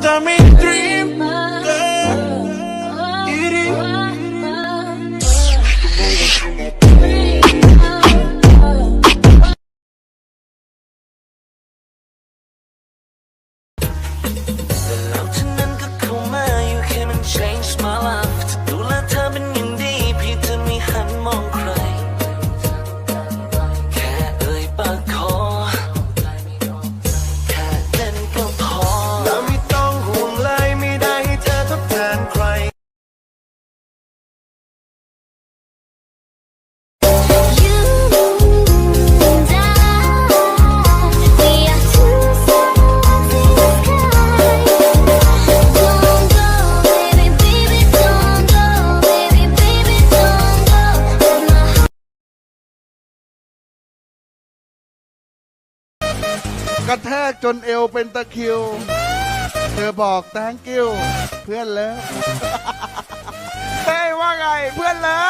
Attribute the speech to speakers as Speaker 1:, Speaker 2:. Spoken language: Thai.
Speaker 1: Dame three. กระ
Speaker 2: แทกจนเอวเป็นตะคิว เธอบอก thank you เพื่อนเลิฟเต้ว่าไงเพื่อนเลิฟ